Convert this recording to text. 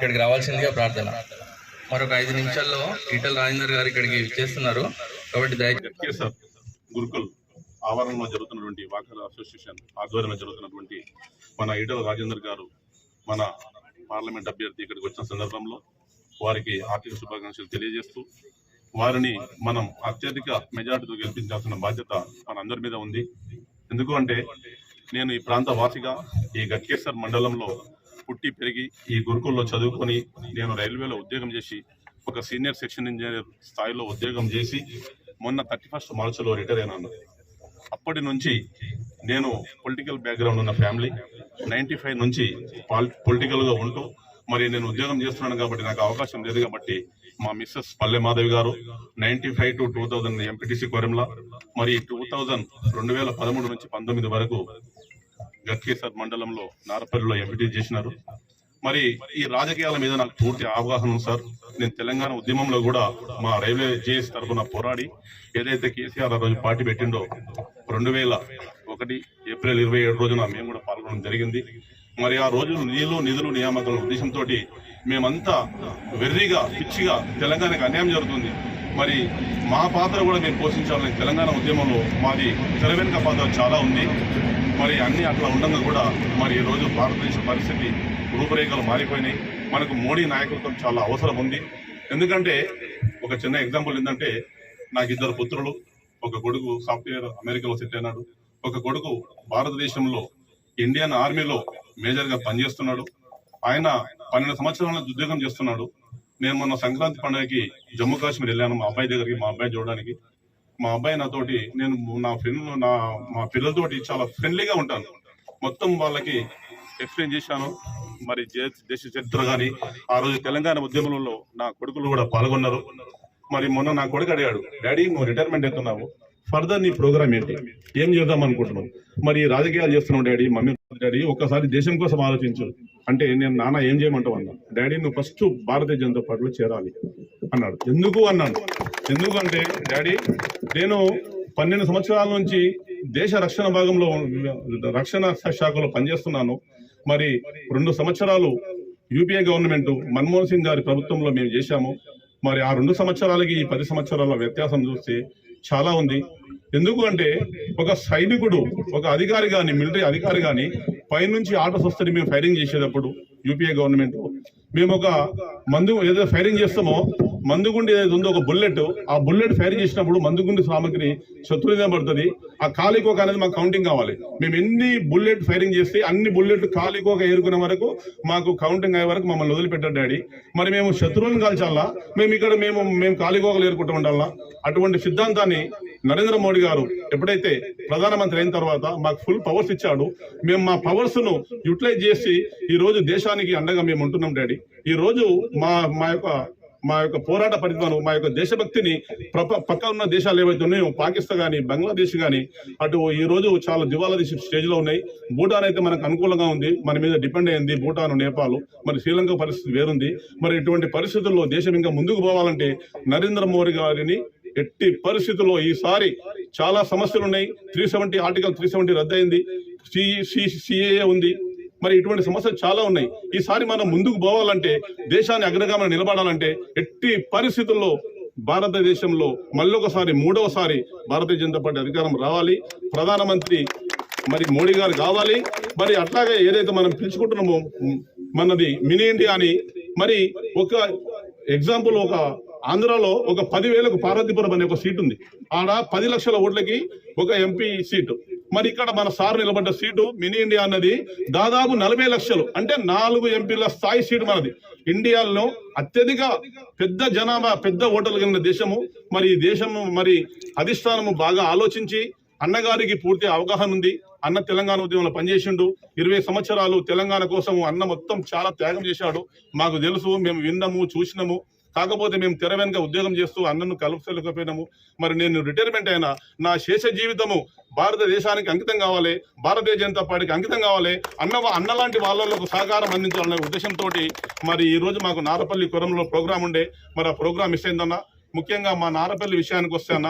ఇక్కడికి రావాల్సిందిగా ప్రార్థన. మరొక ఐదు నిమిషాల్లో ఈటల రాజేందర్ గారు ఇక్కడికి చేస్తున్నారు. కాబట్టి దయచేసి కేసర్ గురుకుల్ ఆవరణలో జరుగుతున్నటువంటి వాకర్ అసోసియేషన్ ఆధ్వర్యంలో జరుగుతున్నటువంటి మన ఈటల రాజేందర్ గారు మన పార్లమెంట్ అభ్యర్థి ఇక్కడికి వచ్చిన సందర్భంలో వారికి ఆర్థిక శుభాకాంక్షలు తెలియజేస్తూ వారిని మనం అత్యధిక మెజార్టీతో గెలిపించాల్సిన బాధ్యత మన అందరి మీద ఉంది. ఎందుకు అంటే నేను ఈ ప్రాంత వాసిగా ఈ గట్కేశ్వర్ మండలంలో పుట్టి పెరిగి ఈ గురుకుల్లో చదువుకొని నేను రైల్వేలో ఉద్యోగం చేసి ఒక సీనియర్ సెక్షన్ ఇంజనీర్ స్థాయిలో ఉద్యోగం చేసి మొన్న థర్టీ ఫస్ట్ మార్చిలో రిటైర్ అయినాను. అప్పటి నుంచి నేను పొలిటికల్ బ్యాక్గ్రౌండ్ ఉన్న ఫ్యామిలీ నైంటీ ఫైవ్ నుంచి పొలిటికల్గా ఉంటూ మరి నేను ఉద్యోగం చేస్తున్నాను కాబట్టి నాకు అవకాశం లేదు కాబట్టి మా missus Palle Madhavi garu ninety five to two thousand MPTC కొరంలా మరి టూ థౌజండ్ రెండు వేల పదమూడు నుంచి పంతొమ్మిది వరకు గక్కేసర్ మండలంలో నారపల్లిలో ఎంపీటీ చేసినారు. మరి ఈ రాజకీయాల మీద నాకు పూర్తి అవగాహన ఉంది సార్. నేను తెలంగాణ ఉద్యమంలో కూడా మా రైల్వే జేఎస్ తరఫున పోరాడి ఏదైతే కేసీఆర్ ఆ రోజు పార్టీ పెట్టిండో రెండు వేల ఒకటి ఏప్రిల్ ఇరవై ఏడు రోజున మేము కూడా పాల్గొనడం జరిగింది. మరి ఆ రోజు నిధులు నిధులు నియామకాల ఉద్దేశంతో మేమంతా వెర్రిగా పిచ్చిగా తెలంగాణకు అన్యాయం జరుగుతుంది. మరి మా పాత్ర కూడా మేము పోషించాలని తెలంగాణ ఉద్యమంలో మాది తెర వెనుక పాత్ర చాలా ఉంది. మరి అన్ని అట్లా ఉండగా కూడా మరి ఈ రోజు భారతదేశ పరిస్థితి రూపురేఖలు మారిపోయినాయి. మనకు మోడీ నాయకత్వం చాలా అవసరం ఉంది. ఎందుకంటే ఒక చిన్న ఎగ్జాంపుల్ ఏంటంటే నాకు ఇద్దరు పుత్రులు ఒక కొడుకు సాఫ్ట్వేర్ అమెరికాలో సెట్ అయినాడు. ఒక కొడుకు భారతదేశంలో ఇండియన్ ఆర్మీలో మేజర్గా పనిచేస్తున్నాడు. ఆయన పన్నెండు సంవత్సరాల ఉద్యోగం చేస్తున్నాడు. నేను మొన్న సంక్రాంతి పండుగకి జమ్మూ కాశ్మీర్ వెళ్ళాను మా అబ్బాయి దగ్గరికి మా అబ్బాయి చూడడానికి. మా అబ్బాయి నాతోటి నేను నా ఫ్రెండ్ నా మా పిల్లలతోటి చాలా ఫ్రెండ్లీగా ఉంటాను. మొత్తం వాళ్ళకి ఎక్స్ప్లెయిన్ చేశాను. మరి దేశ చరిత్ర కానీ ఆ రోజు తెలంగాణ ఉద్యమంలో నా కొడుకులు కూడా పాల్గొన్నారు. మరి మొన్న నా కొడుకు అడిగాడు డాడీ నువ్వు రిటైర్మెంట్ అవుతున్నావు ఫర్దర్ నీ ప్రోగ్రామ్ ఏంటి? ఏం చేద్దాం అనుకుంటున్నావు? మరి రాజకీయాలు చేస్తున్నావు డాడీ మమ్మీ డాడీ ఒక్కసారి దేశం కోసం ఆలోచించు. అంటే నేను నాన్న ఏం చేయమంటావు అన్నా. డాడీ నువ్వు ఫస్ట్ భారతీయ జనతా పార్టీలో చేరాలి అన్నాడు. ఎందుకు అన్నాడు ఎందుకంటే డాడీ నేను పన్నెండు సంవత్సరాల నుంచి దేశ రక్షణ భాగంలో రక్షణ శాఖలో పనిచేస్తున్నాను. మరి రెండు సంవత్సరాలు యూపీఏ గవర్నమెంట్ మన్మోహన్ సింగ్ గారి ప్రభుత్వంలో మేము చేశాము. మరి ఆ రెండు సంవత్సరాలకి ఈ పది సంవత్సరాల వ్యత్యాసం చూస్తే చాలా ఉంది. ఎందుకు అంటే ఒక సైనికుడు ఒక అధికారి కానీ మిలిటరీ అధికారి కానీ పైనుంచి ఆర్డర్స్ వస్తుంది మేము ఫైరింగ్ చేసేటప్పుడు యూపీఏ గవర్నమెంట్ మేము ఒక మందు ఏదో ఫైరింగ్ చేస్తామో మందుగుండి ఏదైతే ఉందో ఒక బుల్లెట్ ఆ బుల్లెట్ ఫైర్ చేసినప్పుడు మందుగుండి సామాగ్రి శత్రువు పడుతుంది. ఆ కాలికోక అనేది మాకు కౌంటింగ్ కావాలి. మేము ఎన్ని బుల్లెట్ ఫైరింగ్ చేస్తే అన్ని బుల్లెట్ కాలికోక ఏరుకునే వరకు మాకు కౌంటింగ్ అయ్యే వరకు మమ్మల్ని వదిలిపెట్టారు డాడీ. మరి మేము శత్రువులను కాల్చాలా? మేము ఇక్కడ మేము మేము కాలికోకలు ఏరుకుంటూ ఉండాలా? అటువంటి సిద్ధాంతాన్ని నరేంద్ర మోడీ గారు ఎప్పుడైతే ప్రధానమంత్రి అయిన తర్వాత మాకు ఫుల్ పవర్స్ ఇచ్చాడు మేము మా పవర్స్ను యూటిలైజ్ చేసి ఈ రోజు దేశానికి అండగా మేము ఉంటున్నాం డాడీ. ఈ రోజు మా మా యొక్క మా యొక్క పోరాట పరిధిలో మా యొక్క దేశభక్తిని ప్రప పక్క ఉన్న దేశాలు ఏవైతే ఉన్నాయో పాకిస్తాన్ కానీ బంగ్లాదేశ్ కానీ అటు ఈ రోజు చాలా దివాలా తీసి స్టేజ్లో ఉన్నాయి భూటాన్ అయితే మనకు అనుకూలంగా ఉంది మన మీద డిపెండ్ అయింది భూటాన్ నేపాల్ మరి శ్రీలంక పరిస్థితి వేరుంది మరి ఇటువంటి పరిస్థితుల్లో దేశం ఇంకా ముందుకు పోవాలంటే నరేంద్ర మోడీ గారిని ఎట్టి పరిస్థితుల్లో ఈసారి చాలా సమస్యలు ఉన్నాయి three seventy article three seventy రద్దయింది CAA ఉంది మరి ఇటువంటి సమస్యలు చాలా ఉన్నాయి. ఈసారి మనం ముందుకు పోవాలంటే దేశాన్ని అగ్రగామన నిలబడాలంటే ఎట్టి పరిస్థితుల్లో భారతదేశంలో మళ్ళొకసారి మూడవసారి భారతీయ జనతా పార్టీ అధికారం రావాలి. ప్రధానమంత్రి మరి మోడీ గారు కావాలి. మరి అట్లాగే ఏదైతే మనం పిలుచుకుంటున్నామో మనది మినీ ఇండియా అని మరి ఒక ఎగ్జాంపుల్ ఒక ఆంధ్రాలో ఒక పదివేలకు పార్వతీపురం అనే ఒక సీట్ ఉంది. ఆడ పది లక్షల ఓట్లకి ఒక ఎంపీ సీటు. మరి ఇక్కడ మన సార్ నిలబడ్డ సీటు మినీ ఇండియా అన్నది దాదాపు నలభై లక్షలు. అంటే నాలుగు ఎంపీల స్థాయి సీటు మనది. ఇండియాలో అత్యధిక పెద్ద జనాభా పెద్ద ఓటర్లు కలిగిన దేశము. మరి ఈ దేశము మరి అధిష్టానము బాగా ఆలోచించి అన్నగారికి పూర్తి అవగాహన ఉంది. అన్న తెలంగాణ ఉద్యమంలో పనిచేసిండు. ఇరవై సంవత్సరాలు తెలంగాణ కోసం అన్న మొత్తం చాలా త్యాగం చేశాడు. మాకు తెలుసు మేము విన్నాము చూసినాము. కాకపోతే మేము తెర వెనుక ఉద్యోగం చేస్తూ అన్నను కలుపుకోలేకపోయినాము మరి నేను రిటైర్మెంట్ అయినా నా శేష జీవితము భారతదేశానికి అంకితం కావాలి భారతీయ జనతా పార్టీకి అంకితం కావాలి అన్న అన్న లాంటి వాళ్ళకు సహకారం అందించాలనే ఉద్దేశంతో మరి ఈరోజు మాకు నారపల్లి కురంలో ప్రోగ్రాం ఉండే. మరి ఆ ప్రోగ్రాం మిస్ అయిందన్న. ముఖ్యంగా మా నారపల్లి విషయానికి వస్తే అన్న